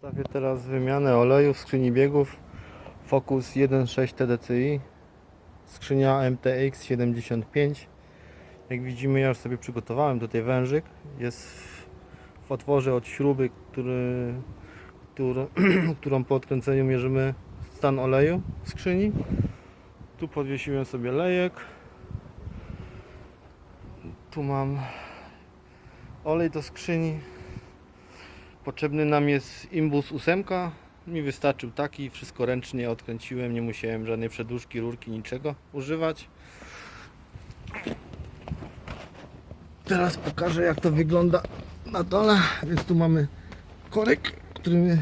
Stawię teraz wymianę oleju w skrzyni biegów. Focus 1.6 TDCi skrzynia MTX 75 jak widzimy ja już sobie przygotowałem tutaj wężyk. Jest w, otworze od śruby który, który, którą po odkręceniu mierzymy stan oleju w skrzyni. Tu podwiesiłem sobie lejek. Tu mam olej do skrzyni Potrzebny nam jest imbus 8. Mi wystarczył taki, wszystko ręcznie odkręciłem, nie musiałem żadnej przedłużki, rurki, niczego używać. Teraz pokażę jak to wygląda na dole. Więc tu mamy korek, którym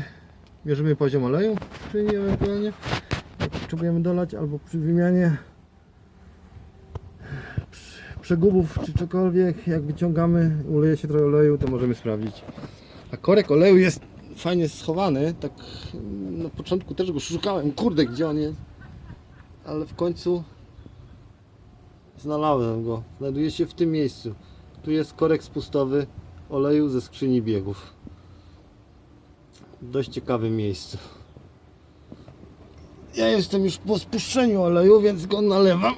mierzymy poziom oleju, czyli ewentualnie jak potrzebujemy dolać albo przy wymianie przegubów czy cokolwiek, jak wyciągamy, uleje się trochę oleju, to możemy sprawdzić. A korek oleju jest fajnie schowany. Tak na początku też go szukałem. Kurde, gdzie on jest? Ale w końcu znalazłem go. Znajduje się w tym miejscu. Tu jest korek spustowy oleju ze skrzyni biegów. W dość ciekawym miejscu. Ja jestem już po spuszczeniu oleju, więc go nalewam.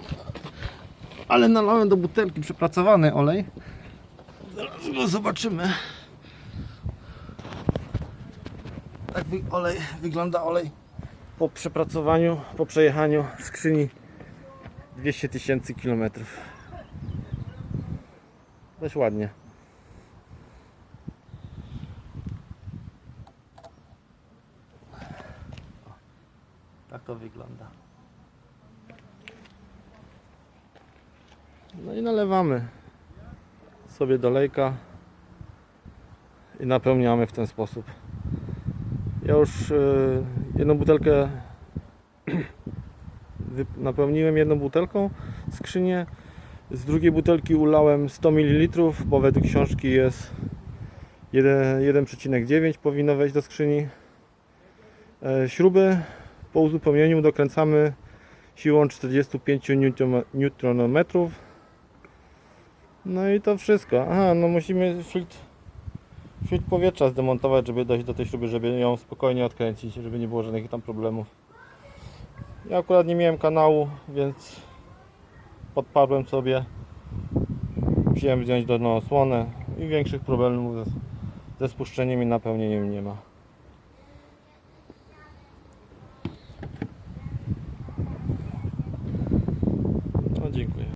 Ale nalałem do butelki przepracowany olej. Zaraz go zobaczymy. Tak wy, olej, wygląda olej po przepracowaniu, po przejechaniu skrzyni 200 tysięcy kilometrów. Dość ładnie. Tak to wygląda. No i nalewamy sobie do lejka i napełniamy w ten sposób. Ja już y, jedną butelkę napełniłem jedną butelką skrzynię. Z drugiej butelki ulałem 100 ml, bo według książki jest 1 1,9 powinno wejść do skrzyni. E, Śruby po uzupełnieniu dokręcamy siłą 45 Nm. No i to wszystko. Aha, no musimy filtr filtr powietrza zdemontować, żeby dojść do tej śruby, żeby ją spokojnie odkręcić, żeby nie było żadnych tam problemów. Ja akurat nie miałem kanału, więc podparłem sobie. Wziąłem wziąć do osłonę i większych problemów ze, ze spuszczeniem i napełnieniem nie ma.